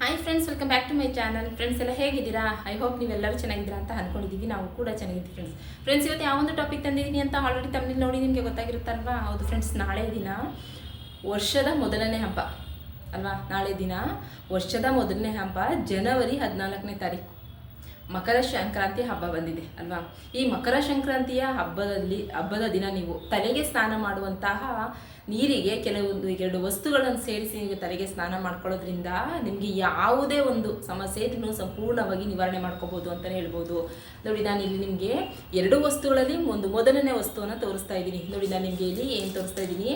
Hi friends welcome back to my channel friends ಎಲ್ಲ ಹೇಗಿದ್ದೀರಾ? I hope ನೀವೆಲ್ಲರೂ ಚೆನ್ನಾಗಿದ್ದೀರಾ ಅಂತ ಅನ್ಕೊಂಡಿದ್ದೀವಿ. ನಾವು ಕೂಡ ಚೆನ್ನಾಗಿದ್ದೀವಿ ಫ್ರೆಂಡ್ಸ್ ಫ್ರೆಂಡ್ಸ್ ಇವತ್ತು ಯಾವೊಂದು ಟಾಪಿಕ್ ತಂದಿದ್ದೀನಿ ಅಂತ ಆಲ್ರೆಡಿ ತಮ್ಮಲ್ಲಿ ನೋಡಿ ನಿಮಗೆ ಗೊತ್ತಾಗಿರುತ್ತಲ್ವಾ? ಹೌದು ಫ್ರೆಂಡ್ಸ್ ನಾಳೆ ದಿನ ವರ್ಷದ ಮೊದಲನೇ ಹಬ್ಬ. ಅಲ್ವಾ? ನಾಳೆ ದಿನ ವರ್ಷದ ಮೊದಲನೇ ಹಬ್ಬ, ಜನವರಿ ಹದಿನಾಲ್ಕನೇ ತಾರೀಕು. ಮಕರ ಸಂಕ್ರಾಂತಿ ಹಬ್ಬ ಬಂದಿದೆ, ಅಲ್ವಾ? ಈ ಮಕರ ಸಂಕ್ರಾಂತಿಯ ಹಬ್ಬದಲ್ಲಿ, ಹಬ್ಬದ ದಿನ ನೀವು ತಲೆಗೆ ಸ್ನಾನ ಮಾಡುವಂತಹ ನೀರಿಗೆ ಕೆಲವೊಂದು ಎರಡು ವಸ್ತುಗಳನ್ನು ಸೇರಿಸಿ ನೀವು ತಲೆಗೆ ಸ್ನಾನ ಮಾಡ್ಕೊಳ್ಳೋದ್ರಿಂದ ನಿಮಗೆ ಯಾವುದೇ ಒಂದು ಸಮಸ್ಯೆ ಇದ್ರೂ ಸಂಪೂರ್ಣವಾಗಿ ನಿವಾರಣೆ ಮಾಡ್ಕೋಬೋದು ಅಂತಲೇ ಹೇಳ್ಬೋದು. ನೋಡಿ, ನಾನು ಇಲ್ಲಿ ನಿಮಗೆ ಎರಡು ವಸ್ತುಗಳಲ್ಲಿ ಒಂದು ಮೊದಲನೇ ವಸ್ತುವನ್ನು ತೋರಿಸ್ತಾ ಇದ್ದೀನಿ. ನೋಡಿ, ನಾನು ನಿಮಗೆ ಇಲ್ಲಿ ಏನು ತೋರಿಸ್ತಾ ಇದ್ದೀನಿ?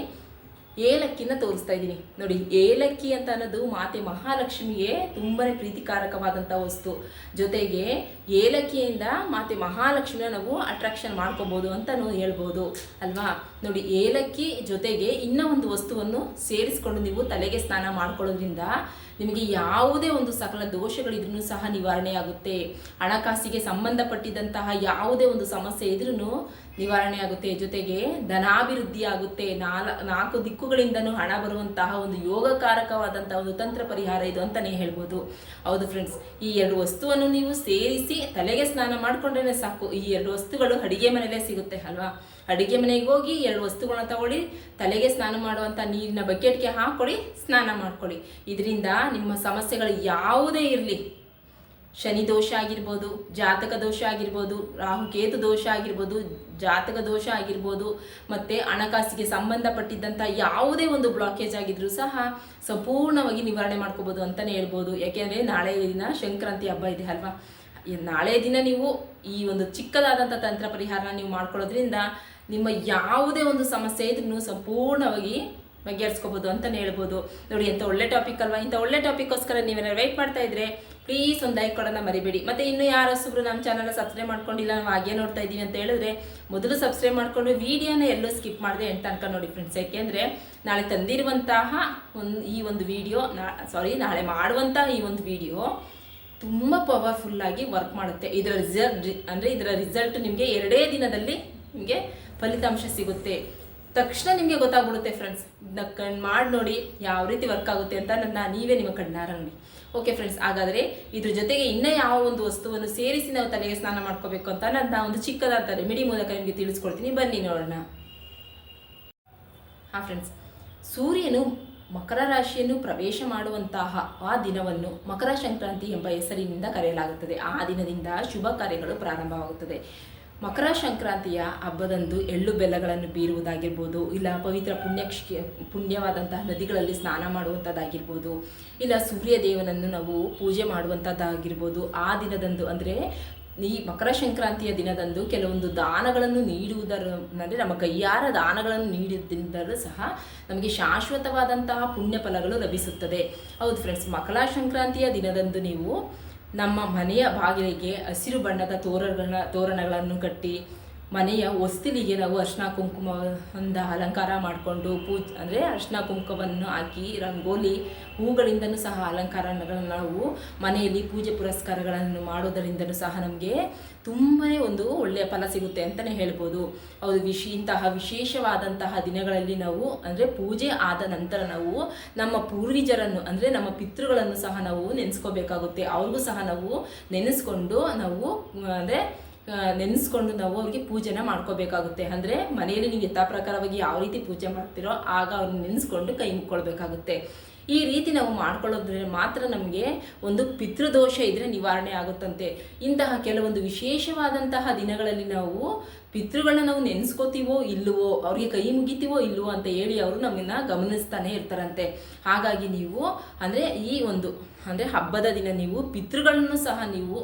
ಏಲಕ್ಕಿನ ತೋರಿಸ್ತಾ ಇದ್ದೀನಿ. ನೋಡಿ, ಏಲಕ್ಕಿ ಅಂತ ಅನ್ನೋದು ಮಾತೆ ಮಹಾಲಕ್ಷ್ಮಿಗೆ ತುಂಬಾ ಪ್ರೀತಿಕಾರಕವಾದಂಥ ವಸ್ತು. ಜೊತೆಗೆ ಏಲಕ್ಕಿಯಿಂದ ಮಾತೆ ಮಹಾಲಕ್ಷ್ಮಿನ ನಾವು ಅಟ್ರಾಕ್ಷನ್ ಮಾಡ್ಕೋಬೋದು ಅಂತ ಹೇಳ್ಬೋದು, ಅಲ್ವಾ? ನೋಡಿ, ಏಲಕ್ಕಿ ಜೊತೆಗೆ ಇನ್ನೂ ಒಂದು ವಸ್ತುವನ್ನು ಸೇರಿಸ್ಕೊಂಡು ನೀವು ತಲೆಗೆ ಸ್ನಾನ ಮಾಡ್ಕೊಳ್ಳೋದ್ರಿಂದ ನಿಮಗೆ ಯಾವುದೇ ಒಂದು ಸಕಲ ದೋಷಗಳಿದ್ರೂ ಸಹ ನಿವಾರಣೆ ಆಗುತ್ತೆ ಹಣಕಾಸಿಗೆ ಸಂಬಂಧಪಟ್ಟಿದಂತಹ ಯಾವುದೇ ಒಂದು ಸಮಸ್ಯೆ ಇದ್ರೂ ನಿವಾರಣೆ ಆಗುತ್ತೆ ಜೊತೆಗೆ ಧನಾಭಿವೃದ್ಧಿ ಆಗುತ್ತೆ ನಾಲ್, ನಾಲ್ಕು ದಿಕ್ಕುಗಳಿಂದನೂ ಹಣ ಬರುವಂತಹ ಒಂದು ಯೋಗಕಾರಕವಾದಂತಹ ಒಂದು ತಂತ್ರ ಪರಿಹಾರ ಇದು ಅಂತಲೇ ಹೇಳ್ಬೋದು. ಹೌದು ಫ್ರೆಂಡ್ಸ್ ಈ ಎರಡು ವಸ್ತುವನ್ನು ನೀವು ಸೇರಿಸಿ ತಲೆಗೆ ಸ್ನಾನ ಮಾಡಿಕೊಂಡ್ರೆ ಸಾಕು. ಈ ಎರಡು ವಸ್ತುಗಳು ಅಡಿಗೆ ಮನೆಯಲ್ಲೇ ಸಿಗುತ್ತೆ ಅಲ್ವಾ? ಅಡಿಗೆ ಮನೆಗೆ ಹೋಗಿ ಎರಡು ವಸ್ತುಗಳನ್ನ ತಗೊಳ್ಳಿ, ತಲೆಗೆ ಸ್ನಾನ ಮಾಡುವಂಥ ನೀರಿನ ಬಕೆಟ್ಗೆ ಹಾಕೊಳ್ಳಿ ಸ್ನಾನ ಮಾಡ್ಕೊಳ್ಳಿ ಇದರಿಂದ ನಿಮ್ಮ ಸಮಸ್ಯೆಗಳು ಯಾವುದೇ ಇರಲಿ. ಶನಿ ದೋಷ ಆಗಿರ್ಬೋದು, ಜಾತಕ ದೋಷ ಆಗಿರ್ಬೋದು ರಾಹುಕೇತು ದೋಷ ಆಗಿರ್ಬೋದು, ಜಾತಕ ದೋಷ ಆಗಿರ್ಬೋದು, ಮತ್ತು ಹಣಕಾಸಿಗೆ ಸಂಬಂಧಪಟ್ಟಿದ್ದಂಥ ಯಾವುದೇ ಒಂದು ಬ್ಲಾಕೇಜ್ ಆಗಿದ್ರೂ ಸಹ ಸಂಪೂರ್ಣವಾಗಿ ನಿವಾರಣೆ ಮಾಡ್ಕೋಬೋದು ಅಂತಲೇ ಹೇಳ್ಬೋದು. ಯಾಕೆಂದರೆ ನಾಳೆ ದಿನ ಸಂಕ್ರಾಂತಿ ಹಬ್ಬ ಇದೆ ಅಲ್ವಾ? ನಾಳೆ ದಿನ ನೀವು ಈ ಒಂದು ಚಿಕ್ಕದಾದಂಥ ತಂತ್ರ ಪರಿಹಾರನ ನೀವು ಮಾಡ್ಕೊಳ್ಳೋದ್ರಿಂದ ನಿಮ್ಮ ಯಾವುದೇ ಒಂದು ಸಮಸ್ಯೆ ಇದ್ರೂ ಸಂಪೂರ್ಣವಾಗಿ ಬಗೆಹರಿಸ್ಕೋಬೋದು ಅಂತಲೇ ಹೇಳ್ಬೋದು. ನೋಡಿ, ಎಂಥ ಒಳ್ಳೆ ಟಾಪಿಕ್ ಅಲ್ವಾ? ಇಂಥ ಒಳ್ಳೆ ಟಾಪಿಕ್ಕೋಸ್ಕರ ನೀವೇನಾದ್ರು ವೆಯ್ಟ್ ಮಾಡ್ತಾ ಇದ್ರೆ ಪ್ಲೀಸ್ ಒಂದು ಲೈಕ್ ಕೊಡೋಣ ಮರಿಬೇಡಿ. ಮತ್ತು ಇನ್ನು ಯಾರು ಸುಬ್ರು ನಮ್ಮ ಚಾನಲ್ನ ಸಬ್ಸ್ಕ್ರೈಬ್ ಮಾಡ್ಕೊಂಡಿಲ್ಲ, ನಾವು ಹಾಗೆ ನೋಡ್ತಾ ಇದ್ದೀವಿ ಅಂತ ಹೇಳಿದ್ರೆ ಮೊದಲು ಸಬ್ಸ್ಕ್ರೈಬ್ ಮಾಡಿಕೊಂಡು ವಿಡಿಯೋನ ಎಲ್ಲೂ ಸ್ಕಿಪ್ ಮಾಡಿದೆ ಅಂತ ತನಕ ನೋಡಿ ಫ್ರೆಂಡ್ಸ್ ಯಾಕೆಂದರೆ ನಾಳೆ ತಂದಿರುವಂತಹ ಒಂದು ಈ ಒಂದು ವಿಡಿಯೋ ಸಾರಿ ನಾಳೆ ಮಾಡುವಂತಹ ಈ ಒಂದು ವಿಡಿಯೋ ತುಂಬ ಪವರ್ಫುಲ್ಲಾಗಿ ವರ್ಕ್ ಮಾಡುತ್ತೆ. ಇದರ ರಿಸಲ್ಟ್ ಅಂದರೆ ಇದರ ರಿಸಲ್ಟ್ ನಿಮಗೆ ಎರಡೇ ದಿನದಲ್ಲಿ ನಿಮಗೆ ಫಲಿತಾಂಶ ಸಿಗುತ್ತೆ. ತಕ್ಷಣ ನಿಮಗೆ ಗೊತ್ತಾಗ್ಬಿಡುತ್ತೆ ಫ್ರೆಂಡ್ಸ್ ಇದನ್ನ ಕಣ್ ಮಾಡಿ ನೋಡಿ ಯಾವ ರೀತಿ ವರ್ಕ್ ಆಗುತ್ತೆ ಅಂತ ನನ್ನ ನೀವೇ ನಿಮ್ಮ ಕಣ್ಣಾರ ನೋಡಿ. ಓಕೆ ಫ್ರೆಂಡ್ಸ್ ಹಾಗಾದರೆ ಇದ್ರ ಜೊತೆಗೆ ಇನ್ನೂ ಯಾವ ಒಂದು ವಸ್ತುವನ್ನು ಸೇರಿಸಿ ನಾವು ತಲೆಗೆ ಸ್ನಾನ ಮಾಡ್ಕೋಬೇಕು ಅಂತ ನನ್ನ ಒಂದು ಚಿಕ್ಕದಾದ ರೆಮಿಡಿ ಮೂಲಕ ನಿಮಗೆ ತಿಳಿಸ್ಕೊಡ್ತೀನಿ. ಬನ್ನಿ ನೋಡೋಣ. ಹಾಂ ಫ್ರೆಂಡ್ಸ್ ಸೂರ್ಯನು ಮಕರ ರಾಶಿಯನ್ನು ಪ್ರವೇಶ ಮಾಡುವಂತಹ ಆ ದಿನವನ್ನು ಮಕರ ಸಂಕ್ರಾಂತಿ ಎಂಬ ಹೆಸರಿನಿಂದ ಕರೆಯಲಾಗುತ್ತದೆ. ಆ ದಿನದಿಂದ ಶುಭ ಕಾರ್ಯಗಳು ಪ್ರಾರಂಭವಾಗುತ್ತದೆ. ಮಕರ ಸಂಕ್ರಾಂತಿಯ ಹಬ್ಬದಂದು ಎಳ್ಳು ಬೆಲ್ಲಗಳನ್ನು ಬೀರುವುದಾಗಿರ್ಬೋದು, ಇಲ್ಲ ಪವಿತ್ರ ಪುಣ್ಯ ಪುಣ್ಯವಾದಂತಹ ನದಿಗಳಲ್ಲಿ ಸ್ನಾನ ಮಾಡುವಂಥದ್ದಾಗಿರ್ಬೋದು ಇಲ್ಲ ಸೂರ್ಯ ದೇವನನ್ನು ನಾವು ಪೂಜೆ ಮಾಡುವಂಥದ್ದಾಗಿರ್ಬೋದು ಆ ದಿನದಂದು ಅಂದರೆ ಈ ಮಕರ ಸಂಕ್ರಾಂತಿಯ ದಿನದಂದು ಕೆಲವೊಂದು ದಾನಗಳನ್ನು ನೀಡುವುದರ, ಅಂದರೆ ನಮ್ಮ ಕೈಯಾರ ದಾನಗಳನ್ನು ನೀಡಿದ್ದರೂ ಸಹ ನಮಗೆ ಶಾಶ್ವತವಾದಂತಹ ಪುಣ್ಯ ಫಲಗಳು ಲಭಿಸುತ್ತದೆ. ಹೌದು ಫ್ರೆಂಡ್ಸ್ ಮಕರ ಸಂಕ್ರಾಂತಿಯ ದಿನದಂದು ನೀವು ನಮ್ಮ ಮನೆಯ ಬಾಗಿಲಿಗೆ ಹಸಿರು ಬಣ್ಣದ ತೋರಣ ತೋರಣಗಳನ್ನು ಕಟ್ಟಿ ಮನೆಯ ಹೊಸ್ತಿಲಿಗೆ ನಾವು ಅರ್ಶಿನ ಕುಂಕುಮದಿಂದ ಅಲಂಕಾರ ಮಾಡಿಕೊಂಡು ಪೂಜ್, ಅಂದರೆ ಅರ್ಶಿನ ಕುಂಕುಮವನ್ನು ಹಾಕಿ, ರಂಗೋಲಿ ಹೂಗಳಿಂದನೂ ಸಹ ಅಲಂಕಾರಗಳನ್ನು ನಾವು ಮನೆಯಲ್ಲಿ ಪೂಜೆ ಪುರಸ್ಕಾರಗಳನ್ನು ಮಾಡೋದರಿಂದನೂ ಸಹ ನಮಗೆ ತುಂಬಾ ಒಂದು ಒಳ್ಳೆಯ ಫಲ ಸಿಗುತ್ತೆ ಅಂತಲೇ ಹೇಳ್ಬೋದು. ಅವರು ವಿಶ್, ಇಂತಹ ವಿಶೇಷವಾದಂತಹ ದಿನಗಳಲ್ಲಿ ನಾವು, ಅಂದರೆ ಪೂಜೆ ಆದ ನಂತರ ನಾವು ನಮ್ಮ ಪೂರ್ವಿಜರನ್ನು, ಅಂದರೆ ನಮ್ಮ ಪಿತೃಗಳನ್ನು ಸಹ ನಾವು ನೆನೆಸ್ಕೋಬೇಕಾಗುತ್ತೆ. ಅವ್ರಿಗೂ ಸಹ ನಾವು ನೆನೆಸ್ಕೊಂಡು ನಾವು, ಅಂದರೆ ನೆನೆಸ್ಕೊಂಡು ನಾವು ಅವ್ರಿಗೆ ಪೂಜೆನ ಮಾಡ್ಕೋಬೇಕಾಗುತ್ತೆ. ಅಂದರೆ ಮನೆಯಲ್ಲಿ ನೀವು ಯಥಾ ಪ್ರಕಾರವಾಗಿ ಯಾವ ರೀತಿ ಪೂಜೆ ಮಾಡ್ತೀರೋ ಆಗ ಅವ್ರನ್ನ ನೆನೆಸ್ಕೊಂಡು ಕೈ ಮುಕ್ಕೊಳ್ಬೇಕಾಗುತ್ತೆ. ಈ ರೀತಿ ನಾವು ಮಾಡ್ಕೊಳ್ಳೋದ್ರೆ ಮಾತ್ರ ನಮಗೆ ಒಂದು ಪಿತೃದೋಷ ಇದ್ದರೆ ನಿವಾರಣೆ ಆಗುತ್ತಂತೆ. ಇಂತಹ ಕೆಲವೊಂದು ವಿಶೇಷವಾದಂತಹ ದಿನಗಳಲ್ಲಿ ನಾವು ಪಿತೃಗಳನ್ನ ನಾವು ನೆನೆಸ್ಕೋತೀವೋ ಇಲ್ಲವೋ ಅವ್ರಿಗೆ ಕೈ ಮುಗಿತೀವೋ ಇಲ್ಲವೋ ಅಂತ ಹೇಳಿ ಅವರು ನಮ್ಮನ್ನ ಗಮನಿಸ್ತಾನೆ ಇರ್ತಾರಂತೆ. ಹಾಗಾಗಿ ನೀವು, ಅಂದರೆ ಈ ಒಂದು, ಅಂದರೆ ಹಬ್ಬದ ದಿನ ನೀವು ಪಿತೃಗಳನ್ನು ಸಹ ನೀವು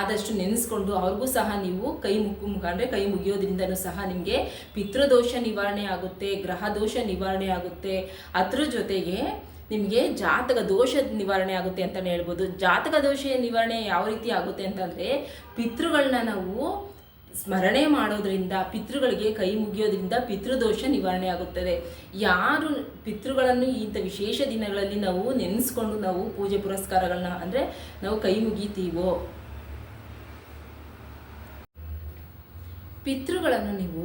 ಆದಷ್ಟು ನೆನೆಸ್ಕೊಂಡು ಅವ್ರಿಗೂ ಸಹ ನೀವು ಕೈ ಮುಕ್ಕು ಮುಖಾಂಡ್ರೆ ಕೈ ಮುಗಿಯೋದ್ರಿಂದನೂ ಸಹ ನಿಮಗೆ ಪಿತೃದೋಷ ನಿವಾರಣೆ ಆಗುತ್ತೆ ಗ್ರಹ ದೋಷ ನಿವಾರಣೆ ಆಗುತ್ತೆ. ಅದ್ರ ಜೊತೆಗೆ ನಿಮಗೆ ಜಾತಕ ದೋಷ ನಿವಾರಣೆ ಆಗುತ್ತೆ ಅಂತಲೇ ಹೇಳ್ಬೋದು. ಜಾತಕ ದೋಷ ನಿವಾರಣೆ ಯಾವ ರೀತಿ ಆಗುತ್ತೆ ಅಂತಂದರೆ ಪಿತೃಗಳನ್ನ ನಾವು ಸ್ಮರಣೆ ಮಾಡೋದ್ರಿಂದ, ಪಿತೃಗಳಿಗೆ ಕೈ ಮುಗಿಯೋದ್ರಿಂದ ಪಿತೃದೋಷ ನಿವಾರಣೆ ಆಗುತ್ತದೆ. ಯಾರು ಪಿತೃಗಳನ್ನು ಇಂಥ ವಿಶೇಷ ದಿನಗಳಲ್ಲಿ ನಾವು ನೆನೆಸ್ಕೊಂಡು ನಾವು ಪೂಜೆ ಪುರಸ್ಕಾರಗಳನ್ನ ಅಂದರೆ ನಾವು ಕೈ ಮುಗಿತೀವೋ? ಪಿತೃಗಳನ್ನು ನೀವು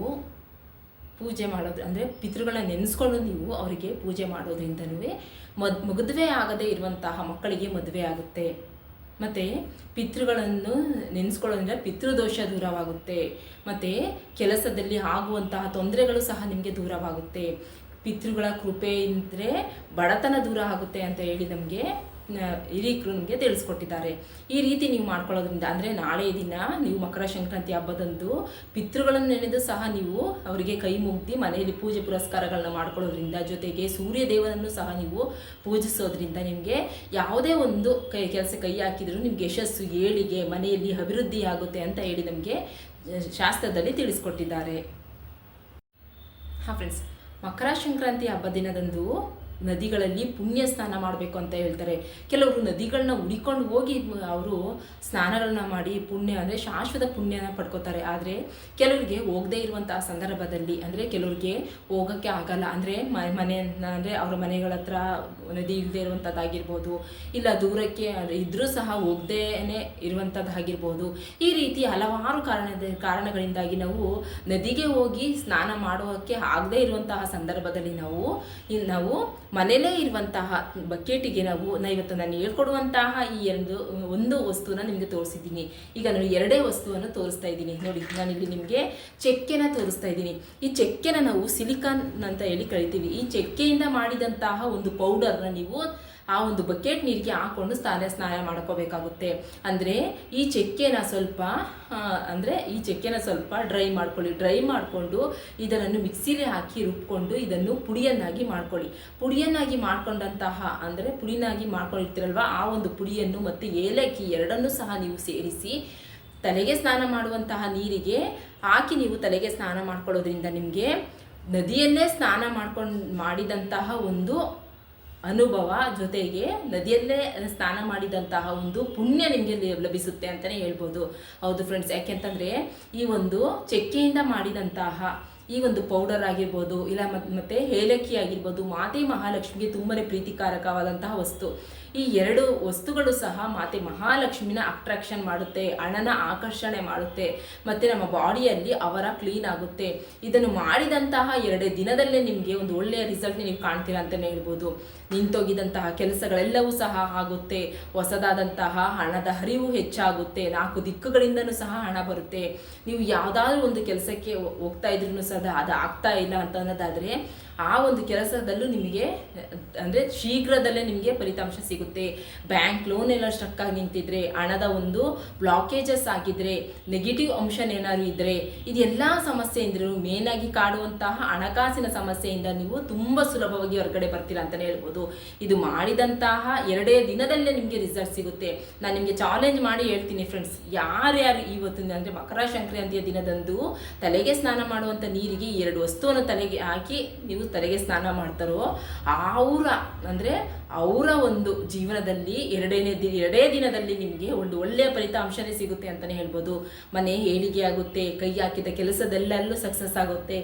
ಪೂಜೆ ಮಾಡೋದು, ಅಂದರೆ ಪಿತೃಗಳನ್ನ ನೆನೆಸ್ಕೊಂಡು ನೀವು ಅವರಿಗೆ ಪೂಜೆ ಮಾಡೋದ್ರಿಂದನೂ ಮದ್ ಮದುವೆ ಆಗದೇ ಇರುವಂತಹ ಮಕ್ಕಳಿಗೆ ಮದುವೆ ಆಗುತ್ತೆ. ಮತ್ತು ಪಿತೃಗಳನ್ನು ನೆನೆಸ್ಕೊಳ್ಳೋದ್ರಿಂದ ಪಿತೃದೋಷ ದೂರವಾಗುತ್ತೆ. ಮತ್ತು ಕೆಲಸದಲ್ಲಿ ಆಗುವಂತಹ ತೊಂದರೆಗಳು ಸಹ ನಿಮಗೆ ದೂರವಾಗುತ್ತೆ. ಪಿತೃಗಳ ಕೃಪೆ ಬಡತನ ದೂರ ಆಗುತ್ತೆ ಅಂತ ಹೇಳಿ ನಮಗೆ ಹಿರೀಕರು ನಮಗೆ ತಿಳಿಸ್ಕೊಟ್ಟಿದ್ದಾರೆ. ಈ ರೀತಿ ನೀವು ಮಾಡ್ಕೊಳ್ಳೋದ್ರಿಂದ ಅಂದರೆ ನಾಳೆ ದಿನ ನೀವು ಮಕರ ಸಂಕ್ರಾಂತಿ ಹಬ್ಬದಂದು ಪಿತೃಗಳನ್ನು ನೆನೆದು ಸಹ ನೀವು ಅವರಿಗೆ ಕೈ ಮುಗ್ದಿ ಮನೆಯಲ್ಲಿ ಪೂಜೆ ಪುರಸ್ಕಾರಗಳನ್ನ ಮಾಡ್ಕೊಳ್ಳೋದ್ರಿಂದ ಜೊತೆಗೆ ಸೂರ್ಯ ದೇವನನ್ನು ಸಹ ನೀವು ಪೂಜಿಸೋದ್ರಿಂದ ನಿಮಗೆ ಯಾವುದೇ ಒಂದು ಕೈ, ಕೆಲಸ ಕೈ ಹಾಕಿದರೂ ನಿಮ್ಗೆ ಯಶಸ್ಸು, ಏಳಿಗೆ, ಮನೆಯಲ್ಲಿ ಅಭಿವೃದ್ಧಿ ಆಗುತ್ತೆ ಅಂತ ಹೇಳಿ ನಮಗೆ ಶಾಸ್ತ್ರದಲ್ಲಿ ತಿಳಿಸ್ಕೊಟ್ಟಿದ್ದಾರೆ. ಹಾಂ ಫ್ರೆಂಡ್ಸ್ ಮಕರ ಸಂಕ್ರಾಂತಿ ಹಬ್ಬ ದಿನದಂದು ನದಿಗಳಲ್ಲಿ ಪುಣ್ಯ ಸ್ನಾನ ಮಾಡಬೇಕು ಅಂತ ಹೇಳ್ತಾರೆ. ಕೆಲವರು ನದಿಗಳನ್ನ ಹುಡಿಕೊಂಡು ಹೋಗಿ ಅವರು ಸ್ನಾನಗಳನ್ನ ಮಾಡಿ ಪುಣ್ಯ ಅಂದರೆ ಶಾಶ್ವತ ಪುಣ್ಯನ ಪಡ್ಕೋತಾರೆ. ಆದರೆ ಕೆಲವರಿಗೆ ಹೋಗದೇ ಇರುವಂತಹ ಸಂದರ್ಭದಲ್ಲಿ ಅಂದರೆ ಕೆಲವರಿಗೆ ಹೋಗೋಕ್ಕೆ ಆಗಲ್ಲ. ಅಂದರೆ ಮನೆ ಅಂದರೆ ಅವರ ಮನೆಗಳ ಹತ್ರ ನದಿ ಇಲ್ಲದೆ ಇರುವಂಥದ್ದಾಗಿರ್ಬೋದು ಇಲ್ಲ ದೂರಕ್ಕೆ ಇದ್ದರೂ ಸಹ ಹೋಗದೇನೆ ಇರುವಂಥದ್ದಾಗಿರ್ಬೋದು ಈ ರೀತಿ ಹಲವಾರು ಕಾರಣದ, ಕಾರಣಗಳಿಂದಾಗಿ ನಾವು ನದಿಗೆ ಹೋಗಿ ಸ್ನಾನ ಮಾಡೋಕ್ಕೆ ಆಗದೇ ಇರುವಂತಹ ಸಂದರ್ಭದಲ್ಲಿ ನಾವು ನಾವು ಮನೆಯಲ್ಲೇ ಇರುವಂತಹ ಬಕೆಟಿಗೆ ನಾವು ಇವತ್ತು ನಾನು ಹೇಳ್ಕೊಡುವಂತಹ ಈ ಎರಡು, ಒಂದು ವಸ್ತುವನ್ನ ನಿಮಗೆ ತೋರಿಸಿದ್ದೀನಿ. ಈಗ ನಾನು ಎರಡೇ ವಸ್ತುವನ್ನು ತೋರಿಸ್ತಾ ಇದ್ದೀನಿ. ನೋಡಿ, ನಾನಿಲ್ಲಿ ನಿಮಗೆ ಚೆಕ್ಕೆನ ತೋರಿಸ್ತಾ ಇದ್ದೀನಿ. ಈ ಚೆಕ್ಕೆನ ನಾವು ಸಿಲಿಕಾನ್ ಅಂತ ಹೇಳಿ ಕರಿತೀವಿ. ಈ ಚೆಕ್ಕೆಯಿಂದ ಮಾಡಿದಂತಹ ಒಂದು ಪೌಡರ್ನ ನೀವು ಆ ಒಂದು ಬಕೆಟ್ ನೀರಿಗೆ ಹಾಕೊಂಡು ಸ್ನಾನ ಸ್ನಾನ ಮಾಡ್ಕೋಬೇಕಾಗುತ್ತೆ. ಅಂದರೆ ಈ ಚೆಕ್ಕೆನ ಸ್ವಲ್ಪ ಅಂದರೆ ಈ ಚೆಕ್ಕೆನ ಸ್ವಲ್ಪ ಡ್ರೈ ಮಾಡ್ಕೊಳ್ಳಿ. ಡ್ರೈ ಮಾಡಿಕೊಂಡು ಇದನ್ನು ಮಿಕ್ಸಿಲಿ ಹಾಕಿ ರುಬ್ಕೊಂಡು ಇದನ್ನು ಪುಡಿಯನ್ನಾಗಿ ಮಾಡ್ಕೊಳ್ಳಿ. ಪುಡಿಯನ್ನಾಗಿ ಮಾಡ್ಕೊಂಡಂತಹ, ಅಂದರೆ ಪುಡಿನಾಗಿ ಮಾಡ್ಕೊಂಡಿರ್ತೀರಲ್ವ, ಆ ಒಂದು ಪುಡಿಯನ್ನು ಮತ್ತು ಏಲಕ್ಕಿ ಎರಡನ್ನೂ ಸಹ ನೀವು ಸೇರಿಸಿ ತಲೆಗೆ ಸ್ನಾನ ಮಾಡುವಂತಹ ನೀರಿಗೆ ಹಾಕಿ ನೀವು ತಲೆಗೆ ಸ್ನಾನ ಮಾಡ್ಕೊಳ್ಳೋದ್ರಿಂದ ನಿಮಗೆ ನದಿಯಲ್ಲೇ ಸ್ನಾನ ಮಾಡ್ಕೊಂಡು ಮಾಡಿದಂತಹ ಒಂದು ಅನುಭವ ಜೊತೆಗೆ ನದಿಯಲ್ಲೇ ಸ್ನಾನ ಮಾಡಿದಂತಹ ಒಂದು ಪುಣ್ಯ ನಿಮಗೆ ಲಭಿಸುತ್ತೆ ಅಂತಲೇ ಹೇಳ್ಬೋದು. ಹೌದು ಫ್ರೆಂಡ್ಸ್ ಯಾಕೆಂತಂದರೆ ಈ ಒಂದು ಚಕ್ಕೆಯಿಂದ ಮಾಡಿದಂತಹ ಈ ಒಂದು ಪೌಡರ್ ಆಗಿರ್ಬೋದು, ಇಲ್ಲ ಮತ್ತು ಏಲಕ್ಕಿ ಆಗಿರ್ಬೋದು, ಮಾತೆ ಮಹಾಲಕ್ಷ್ಮಿಗೆ ತುಂಬಾ ಪ್ರೀತಿಕಾರಕವಾದಂತಹ ವಸ್ತು. ಈ ಎರಡು ವಸ್ತುಗಳು ಸಹ ಮಾತೆ ಮಹಾಲಕ್ಷ್ಮಿನ ಅಟ್ರಾಕ್ಷನ್ ಮಾಡುತ್ತೆ ಹಣನ ಆಕರ್ಷಣೆ ಮಾಡುತ್ತೆ, ಮತ್ತು ನಮ್ಮ ಬಾಡಿಯಲ್ಲಿ ಅವರ ಕ್ಲೀನ್ ಆಗುತ್ತೆ. ಇದನ್ನು ಮಾಡಿದಂತಹ ಎರಡೇ ದಿನದಲ್ಲೇ ನಿಮಗೆ ಒಂದು ಒಳ್ಳೆಯ ರಿಸಲ್ಟ್ ನೀವು ಕಾಣ್ತೀರಾ ಅಂತಲೇ ಹೇಳ್ಬೋದು. ನಿಂತೋಗಿದಂತಹ ಕೆಲಸಗಳೆಲ್ಲವೂ ಸಹ ಆಗುತ್ತೆ. ಹೊಸದಾದಂತಹ ಹಣದ ಹರಿವು ಹೆಚ್ಚಾಗುತ್ತೆ. ನಾಲ್ಕು ದಿಕ್ಕುಗಳಿಂದನೂ ಸಹ ಹಣ ಬರುತ್ತೆ. ನೀವು ಯಾವುದಾದ್ರೂ ಒಂದು ಕೆಲಸಕ್ಕೆ ಹೋಗ್ತಾ ಇದ್ರು ಸಹ ಅದು ಆಗ್ತಾ ಇಲ್ಲ ಅಂತ ಅನ್ನೋದಾದರೆ ಆ ಒಂದು ಕೆಲಸದಲ್ಲೂ ನಿಮಗೆ, ಅಂದರೆ ಶೀಘ್ರದಲ್ಲೇ ನಿಮಗೆ ಫಲಿತಾಂಶ ಸಿಗುತ್ತೆ. ಬ್ಯಾಂಕ್ ಲೋನ್ ಎಲ್ಲ ಸ್ಟ್ರಕ್ ಆಗಿ ನಿಂತಿದ್ರೆ, ಹಣದ ಒಂದು ಬ್ಲಾಕೇಜಸ್ ಆಗಿದ್ರೆ, ನೆಗೆಟಿವ್ ಅಂಶನ್ ಏನಾದ್ರು ಇದ್ದರೆ ಇದೆಲ್ಲ ಸಮಸ್ಯೆಯಿಂದಲೂ ಮೇನಾಗಿ ಕಾಡುವಂತಹ ಹಣಕಾಸಿನ ಸಮಸ್ಯೆಯಿಂದ ನೀವು ತುಂಬ ಸುಲಭವಾಗಿ ಹೊರಗಡೆ ಬರ್ತೀರ ಅಂತಲೇ ಹೇಳ್ಬೋದು. ಇದು ಮಾಡಿದಂತಹ ಎರಡೇ ದಿನದಲ್ಲೇ ನಿಮಗೆ ರಿಸಲ್ಟ್ ಸಿಗುತ್ತೆ. ನಾನು ನಿಮಗೆ ಚಾಲೆಂಜ್ ಮಾಡಿ ಹೇಳ್ತೀನಿ ಫ್ರೆಂಡ್ಸ್ ಯಾರ್ಯಾರು ಇವತ್ತಿನ ಅಂದರೆ ಮಕರ ಸಂಕ್ರಾಂತಿಯ ದಿನದಂದು ತಲೆಗೆ ಸ್ನಾನ ಮಾಡುವಂಥ ನೀರಿಗೆ ಎರಡು ವಸ್ತುವನ್ನು ತಲೆಗೆ ಹಾಕಿ, ನೀವು ತಲೆಗೆ ಸ್ನಾನ ಮಾಡ್ತಾರೋ, ಅವರ, ಅಂದರೆ ಅವರ ಒಂದು ಜೀವನದಲ್ಲಿ ಎರಡನೇ ದಿನ, ಎರಡೇ ದಿನದಲ್ಲಿ ನಿಮಗೆ ಒಂದು ಒಳ್ಳೆಯ ಫಲಿತಾಂಶನೇ ಸಿಗುತ್ತೆ ಅಂತಲೇ ಹೇಳ್ಬೋದು. ಮನೆ ಏಳಿಗೆ ಆಗುತ್ತೆ, ಕೈ ಹಾಕಿದ ಕೆಲಸದಲ್ಲೆಲ್ಲೂ ಸಕ್ಸಸ್ ಆಗುತ್ತೆ.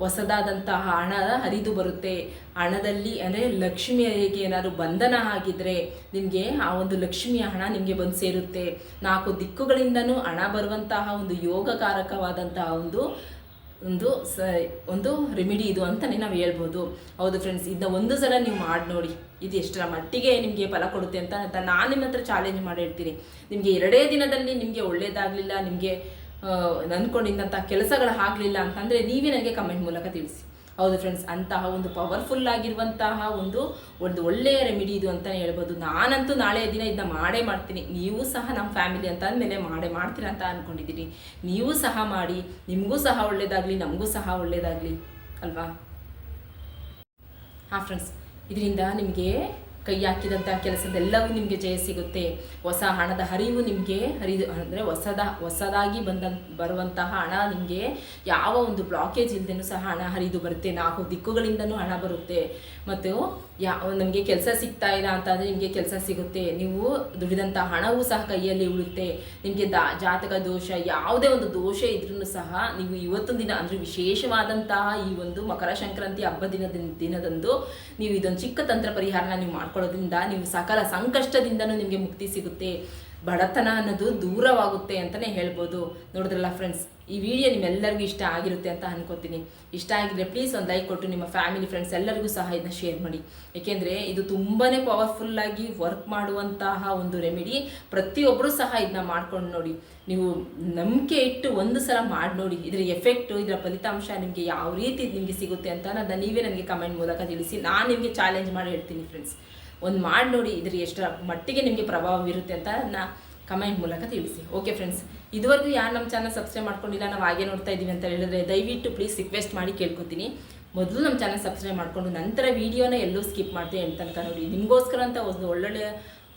ಹೊಸದಾದಂತಹ ಹಣ ಹರಿದು ಬರುತ್ತೆ. ಹಣದಲ್ಲಿ, ಅಂದರೆ ಲಕ್ಷ್ಮಿಯರಿಗೆ ಏನಾದ್ರು ಬಂಧನ ಆಗಿದ್ರೆ ನಿಮಗೆ ಆ ಒಂದು ಲಕ್ಷ್ಮಿಯ ಹಣ ನಿಮಗೆ ಬಂದು ಸೇರುತ್ತೆ. ನಾಲ್ಕು ದಿಕ್ಕುಗಳಿಂದನೂ ಹಣ ಬರುವಂತಹ ಒಂದು ಯೋಗಕಾರಕವಾದಂತಹ ಒಂದು ಒಂದು ಸ, ಒಂದು ರೆಮಿಡಿ ಇದು ಅಂತಲೇ ನಾವು ಹೇಳ್ಬೋದು. ಹೌದು ಫ್ರೆಂಡ್ಸ್ ಇದನ್ನ ಒಂದು ಸಲ ನೀವು ಮಾಡಿ ನೋಡಿ. ಇದು ಎಷ್ಟರ ಮಟ್ಟಿಗೆ ನಿಮಗೆ ಫಲ ಕೊಡುತ್ತೆ ಅಂತ ನಾನು ನಿಮ್ಮ ಹತ್ರ ಚಾಲೆಂಜ್ ಮಾಡಿ ಹೇಳ್ತೀನಿ ನಿಮಗೆ ಎರಡೇ ದಿನದಲ್ಲಿ ನಿಮಗೆ ಒಳ್ಳೆಯದಾಗಲಿಲ್ಲ ನಿಮಗೆ ಅಂದ್ಕೊಂಡಿದ್ದಂಥ ಕೆಲಸಗಳು ಆಗಲಿಲ್ಲ ಅಂತಂದರೆ ನೀವೇ ನನಗೆ ಕಮೆಂಟ್ ಮೂಲಕ ತಿಳಿಸಿ. ಹೌದು ಫ್ರೆಂಡ್ಸ್ ಅಂತಹ ಒಂದು ಪವರ್ಫುಲ್ ಆಗಿರುವಂತಹ ಒಂದು ಒಂದು ಒಳ್ಳೆಯ ರೆಮಿಡಿ ಇದು ಅಂತ ಹೇಳ್ಬೋದು. ನಾನಂತೂ ನಾಳೆ ದಿನ ಇದನ್ನ ಮಾಡೇ ಮಾಡ್ತೀನಿ. ನೀವು ಸಹ ನಮ್ಮ ಫ್ಯಾಮಿಲಿ ಅಂತ ಅಂದಮೇಲೆ ಮಾಡೇ ಮಾಡ್ತೀರಾ ಅಂತ ಅಂದ್ಕೊಂಡಿದ್ದೀನಿ ನೀವು ಸಹ ಮಾಡಿ, ನಿಮಗೂ ಸಹ ಒಳ್ಳೇದಾಗಲಿ, ನಮಗೂ ಸಹ ಒಳ್ಳೇದಾಗಲಿ, ಅಲ್ವಾ? ಹಾಂ ಫ್ರೆಂಡ್ಸ್ ಇದರಿಂದ ನಿಮಗೆ ಕೈ ಹಾಕಿದಂಥ ಕೆಲಸದೆಲ್ಲವೂ ನಿಮಗೆ ಜಯ ಸಿಗುತ್ತೆ. ಹೊಸ ಹಣದ ಹರಿವು ನಿಮಗೆ ಹರಿದು, ಅಂದರೆ ಹೊಸದ, ಹೊಸದಾಗಿ ಬಂದ, ಬರುವಂತಹ ಹಣ ನಿಮಗೆ ಯಾವ ಒಂದು ಬ್ಲಾಕೇಜ್ ಇಲ್ಲದೇನೂ ಸಹ ಹಣ ಹರಿದು ಬರುತ್ತೆ. ನಾಲ್ಕು ದಿಕ್ಕುಗಳಿಂದನೂ ಹಣ ಬರುತ್ತೆ. ಮತ್ತು ಯಾವ ನಮಗೆ ಕೆಲಸ ಸಿಗ್ತಾ ಇಲ್ಲ ಅಂತಂದರೆ ನಿಮಗೆ ಕೆಲಸ ಸಿಗುತ್ತೆ. ನೀವು ದುಡಿದಂಥ ಹಣವೂ ಸಹ ಕೈಯಲ್ಲಿ ಉಳಿಯುತ್ತೆ ನಿಮಗೆ ದಾ, ಜಾತಕ ದೋಷ, ಯಾವುದೇ ಒಂದು ದೋಷ ಇದ್ರೂ ಸಹ ನೀವು ಇವತ್ತೊಂದು ದಿನ, ಅಂದರೆ ವಿಶೇಷವಾದಂತಹ ಈ ಒಂದು ಮಕರ ಸಂಕ್ರಾಂತಿ ಹಬ್ಬ ದಿನದ, ದಿನದಂದು ನೀವು ಇದೊಂದು ಚಿಕ್ಕ ತಂತ್ರ ಪರಿಹಾರನ ನೀವು ಮಾಡ್ಕೊಳ್ಳೋದ್ರಿಂದ ನೀವು ಸಕಲ ಸಂಕಷ್ಟದಿಂದನೂ ನಿಮಗೆ ಮುಕ್ತಿ ಸಿಗುತ್ತೆ. ಬಡತನ ಅನ್ನೋದು ದೂರವಾಗುತ್ತೆ ಅಂತಲೇ ಹೇಳ್ಬೋದು. ನೋಡಿದ್ರಲ್ಲ ಫ್ರೆಂಡ್ಸ್ ಈ ವಿಡಿಯೋ ನಿಮ್ಮೆಲ್ಲರಿಗೂ ಇಷ್ಟ ಆಗಿರುತ್ತೆ ಅಂತ ಅನ್ಕೋತೀನಿ. ಇಷ್ಟ ಆಗಿದ್ರೆ ಪ್ಲೀಸ್ ಒಂದು ಲೈಕ್ ಕೊಟ್ಟು ನಿಮ್ಮ ಫ್ಯಾಮಿಲಿ ಫ್ರೆಂಡ್ಸ್ ಎಲ್ಲರಿಗೂ ಸಹ ಇದನ್ನ ಶೇರ್ ಮಾಡಿ. ಏಕೆಂದರೆ ಇದು ತುಂಬಾ ಪವರ್ಫುಲ್ಲಾಗಿ ವರ್ಕ್ ಮಾಡುವಂತಹ ಒಂದು ರೆಮಿಡಿ ಪ್ರತಿಯೊಬ್ಬರೂ ಸಹ ಇದನ್ನ ಮಾಡ್ಕೊಂಡು ನೋಡಿ. ನೀವು ನಂಬಿಕೆ ಇಟ್ಟು ಒಂದು ಸಲ ಮಾಡಿ ನೋಡಿ. ಇದರ ಎಫೆಕ್ಟು ಇದರ ಫಲಿತಾಂಶ ನಿಮಗೆ ಯಾವ ರೀತಿ ನಿಮಗೆ ಸಿಗುತ್ತೆ ಅಂತ ಅದನ್ನ ನೀವೇ ನನಗೆ ಕಮೆಂಟ್ ಮೂಲಕ ತಿಳಿಸಿ. ನಾನು ನಿಮಗೆ ಚಾಲೆಂಜ್ ಮಾಡಿ ಹೇಳ್ತೀನಿ ಫ್ರೆಂಡ್ಸ್ ಒಂದು ಮಾಡಿ ನೋಡಿ ಇದ್ರ ಎಷ್ಟರ ಮಟ್ಟಿಗೆ ನಿಮಗೆ ಪ್ರಭಾವ ಬೀರುತ್ತೆ ಅಂತ ನಾ ಕಮೆಂಟ್ ಮೂಲಕ ತಿಳಿಸಿ. ಓಕೆ ಫ್ರೆಂಡ್ಸ್ ಇದುವರೆಗೂ ಯಾರು ನಮ್ಮ ಚಾನಲ್ ಸಬ್ಸ್ಕ್ರೈಬ್ ಮಾಡ್ಕೊಂಡಿಲ್ಲ, ನಾವು ಹಾಗೆ ನೋಡ್ತಾ ಇದ್ದೀವಿ ಅಂತ ಹೇಳಿದ್ರೆ ದಯವಿಟ್ಟು ಪ್ಲೀಸ್ ರಿಕ್ವೆಸ್ಟ್ ಮಾಡಿ ಕೇಳ್ಕೊತೀನಿ. ಮೊದಲು ನಮ್ಮ ಚಾನಲ್ ಸಬ್ಸ್ಕ್ರೈಬ್ ಮಾಡಿಕೊಂಡು ನಂತರ ವೀಡಿಯೋನ ಎಲ್ಲೂ ಸ್ಕಿಪ್ ಮಾಡ್ತೀವಿ ಅಂತ ತನಕ ನೋಡಿ. ನಿಮಗೋಸ್ಕರ ಅಂತ ಒಂದು ಒಳ್ಳೊಳ್ಳೆ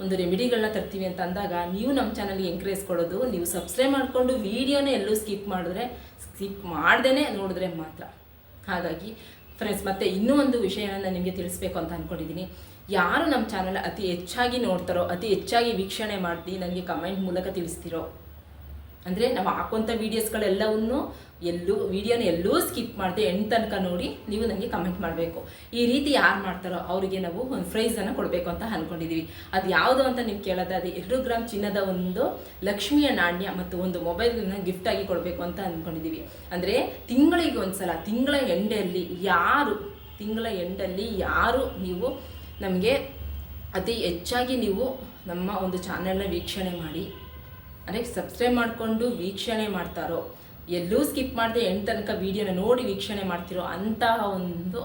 ಒಂದು ರೆಮಿಡಿಗಳನ್ನ ತರ್ತೀವಿ ಅಂತ ಅಂದಾಗ ನೀವು ನಮ್ಮ ಚಾನಲ್ಗೆ ಎಂಕರೇಜ್ ಕೊಡೋದು, ನೀವು ಸಬ್ಸ್ಕ್ರೈಬ್ ಮಾಡಿಕೊಂಡು ವೀಡಿಯೋನ ಎಲ್ಲೂ ಸ್ಕಿಪ್ ಮಾಡಿದ್ರೆ ಸ್ಕಿಪ್ ಮಾಡ್ದೇ ನೋಡಿದ್ರೆ ಮಾತ್ರ. ಹಾಗಾಗಿ ಫ್ರೆಂಡ್ಸ್ ಮತ್ತೆ ಇನ್ನೂ ಒಂದು ವಿಷಯನ ನಿಮಗೆ ತಿಳಿಸ್ಬೇಕು ಅಂತ ಅಂದ್ಕೊಂಡಿದ್ದೀನಿ ಯಾರು ನಮ್ಮ ಚಾನಲ್ ಅತಿ ಹೆಚ್ಚಾಗಿ ನೋಡ್ತಾರೋ, ಅತಿ ಹೆಚ್ಚಾಗಿ ವೀಕ್ಷಣೆ ಮಾಡಿ ನನಗೆ ಕಮೆಂಟ್ ಮೂಲಕ ತಿಳಿಸ್ತಿರೋ? ಅಂದರೆ ನಾವು ಹಾಕುವಂಥ ವೀಡಿಯೋಸ್ಗಳೆಲ್ಲವನ್ನು ಎಲ್ಲೂ ವೀಡಿಯೋನ ಎಲ್ಲೂ ಸ್ಕಿಪ್ ಮಾಡದೆ ಎಂಟು ತನಕ ನೋಡಿ ನೀವು ನನಗೆ ಕಮೆಂಟ್ ಮಾಡಬೇಕು. ಈ ರೀತಿ ಯಾರು ಮಾಡ್ತಾರೋ ಅವರಿಗೆ ನಾವು ಒಂದು ಪ್ರೈಸನ್ನು ಕೊಡಬೇಕು ಅಂತ ಅಂದ್ಕೊಂಡಿದ್ದೀವಿ ಅದು ಯಾವುದು ಅಂತ ನೀವು ಕೇಳೋದು, ಅದು ಎರಡು ಗ್ರಾಮ್ ಚಿನ್ನದ ಒಂದು ಲಕ್ಷ್ಮಿಯ ನಾಣ್ಯ ಮತ್ತು ಒಂದು ಮೊಬೈಲನ್ನು ಗಿಫ್ಟಾಗಿ ಕೊಡಬೇಕು ಅಂತ ಅಂದ್ಕೊಂಡಿದ್ದೀವಿ ಅಂದರೆ ತಿಂಗಳಿಗೆ ಒಂದು ಸಲ ತಿಂಗಳ ಎಂಡಲ್ಲಿ ಯಾರು, ತಿಂಗಳ ಎಂಡಲ್ಲಿ ಯಾರು ನೀವು ನಮಗೆ ಅತಿ ಹೆಚ್ಚಾಗಿ ನೀವು ನಮ್ಮ ಒಂದು ಚಾನೆಲ್ನ ವೀಕ್ಷಣೆ ಮಾಡಿ. ಅಂದರೆ ಸಬ್ಸ್ಕ್ರೈಬ್ ಮಾಡಿಕೊಂಡು ವೀಕ್ಷಣೆ ಮಾಡ್ತಾರೋ. ಎಲ್ಲೂ ಸ್ಕಿಪ್ ಮಾಡದೆ ಎಂಟು ತನಕ ವೀಡಿಯೋನ ನೋಡಿ ವೀಕ್ಷಣೆ ಮಾಡ್ತಿರೋ ಅಂತಹ ಒಂದು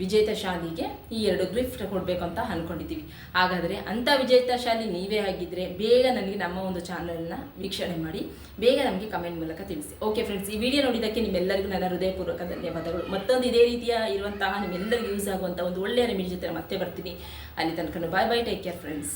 ವಿಜೇತ ಶಾಲಿಗೆ ಈ ಎರಡು ಗಿಫ್ಟ್ ಕೊಡಬೇಕು ಅಂತ ಅಂದ್ಕೊಂಡಿದ್ದೀವಿ ಹಾಗಾದರೆ ಅಂಥ ವಿಜೇತ ಶಾಲಿ ನೀವೇ ಆಗಿದ್ದರೆ ಬೇಗ ನನಗೆ ನಮ್ಮ ಒಂದು ಚಾನಲ್ನ ವೀಕ್ಷಣೆ ಮಾಡಿ. ಬೇಗ ನಮಗೆ ಕಮೆಂಟ್ ಮೂಲಕ ತಿಳಿಸಿ. ಓಕೆ ಫ್ರೆಂಡ್ಸ್ ಈ ವಿಡಿಯೋ ನೋಡಿದ್ದಕ್ಕೆ ನಿಮ್ಮೆಲ್ಲರಿಗೂ ನನ್ನ ಹೃದಯಪೂರ್ವಕ ಧನ್ಯವಾದಗಳು. ಮತ್ತೊಂದು ಇದೇ ರೀತಿಯ ಇರುವಂತಹ ನಿಮ್ಮೆಲ್ಲರಿಗೂ ಯೂಸ್ ಆಗುವಂಥ ಒಂದು ಒಳ್ಳೆಯ ರೆಮಿಡಿ ಜೊತೆ ಮತ್ತೆ ಬರ್ತೀನಿ. ಅಲ್ಲಿ ತನಕ bye bye take care friends